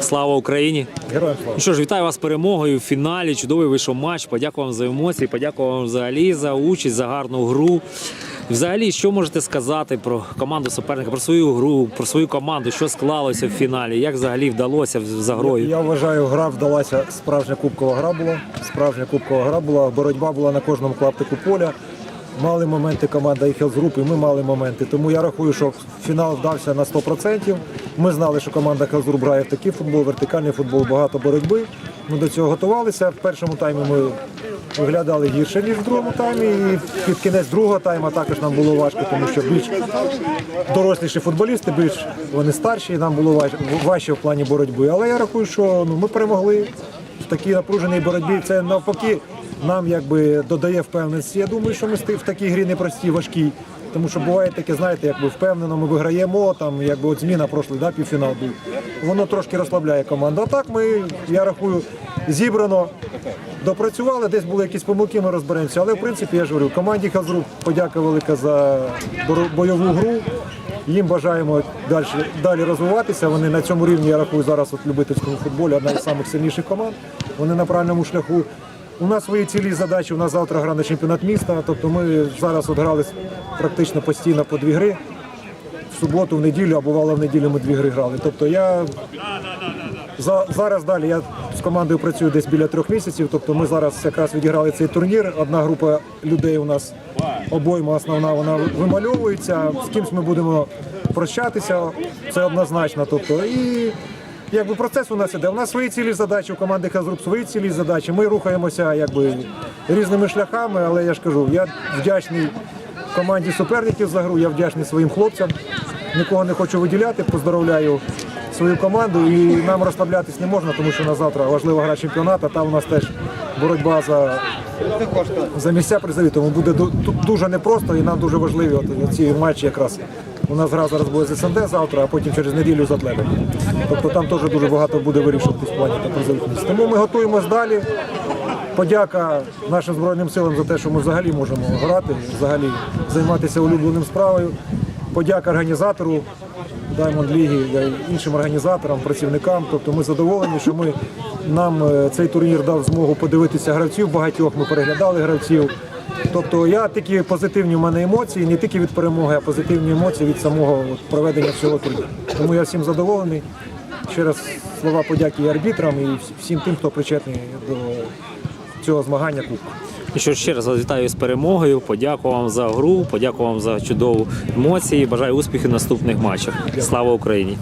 Слава Україні! Героям слава. Ну що ж, вітаю вас з перемогою в фіналі. Чудовий вийшов матч. Подякую вам за емоції, подякую вам взагалі за участь, за гарну гру. Взагалі, що можете сказати про команду суперника, про свою гру, про свою команду, що склалося в фіналі, як взагалі вдалося за грою? Я вважаю, гра вдалася. Справжня кубкова гра була. Справжня кубкова гра була. Боротьба була на кожному клаптику поля. Мали моменти команда і Хелзгруп, і ми мали моменти. Тому я рахую, що фінал вдався на 100%. Ми знали, що команда Хелзгруп грає в такий футбол, вертикальний футбол, багато боротьби. Ми до цього готувалися. В першому таймі ми виглядали гірше, ніж в другому таймі. І під кінець другого тайму також нам було важко, тому що більш доросліші футболісти, більш вони старші, і нам було важ- важче в плані боротьби. Але я рахую, що ну, ми перемогли в такій напруженій боротьбі. Це навпаки нам якби додає впевненості. Я думаю, що ми в такій грі непростій, важкій. Тому що буває таке, знаєте, якби впевнено, ми виграємо, там якби от зміна прошлий, да, півфінал був. Воно трошки розслабляє команду. А так ми, я рахую, зібрано допрацювали, десь були якісь помилки, ми розберемося. Але в принципі я ж говорю, команді Хазру подяка велика за бойову гру. Їм бажаємо далі, далі розвиватися. Вони на цьому рівні, я рахую, зараз от любительському футболі одна із самих сильніших команд. Вони на правильному шляху. У нас свої цілі задачі. У нас завтра гра на чемпіонат міста. Тобто ми зараз от практично постійно по дві гри. В суботу, в неділю, а бувало в неділю ми дві гри грали. Тобто я за, зараз далі я з командою працюю десь біля трьох місяців. Тобто ми зараз якраз відіграли цей турнір. Одна група людей у нас обойма основна, вона вимальовується. З кимсь ми будемо прощатися, це однозначно. Тобто, і якби процес у нас іде. У нас свої цілі задачі, у команди Хазруп свої цілі задачі. Ми рухаємося якби різними шляхами, але я ж кажу, я вдячний команді суперників за гру, я вдячний своїм хлопцям. Нікого не хочу виділяти, поздоровляю свою команду і нам розслаблятись не можна, тому що на завтра важлива гра чемпіонату, там у нас теж боротьба за, за місця призові, тому буде дуже непросто і нам дуже важливі от ці матчі якраз. У нас гра зараз буде з СНД завтра, а потім через неділю з атлетом. Тобто там теж дуже багато буде вирішуватись в плані та призових. Тому ми готуємось далі. Подяка нашим Збройним силам за те, що ми взагалі можемо грати, взагалі займатися улюбленим справою. Подяка організатору Diamond Ліги, іншим організаторам, працівникам. Тобто ми задоволені, що ми, нам е, цей турнір дав змогу подивитися гравців багатьох, ми переглядали гравців. Тобто я такі позитивні в мене емоції, не тільки від перемоги, а позитивні емоції від самого проведення всього турніру. Тому я всім задоволений. Ще раз слова подяки і арбітрам, і всім тим, хто причетний до цього змагання Кубку. І що ще раз вас вітаю з перемогою. Подякую вам за гру, подякую вам за чудову емоції. Бажаю успіхів в наступних матчах. Слава Україні!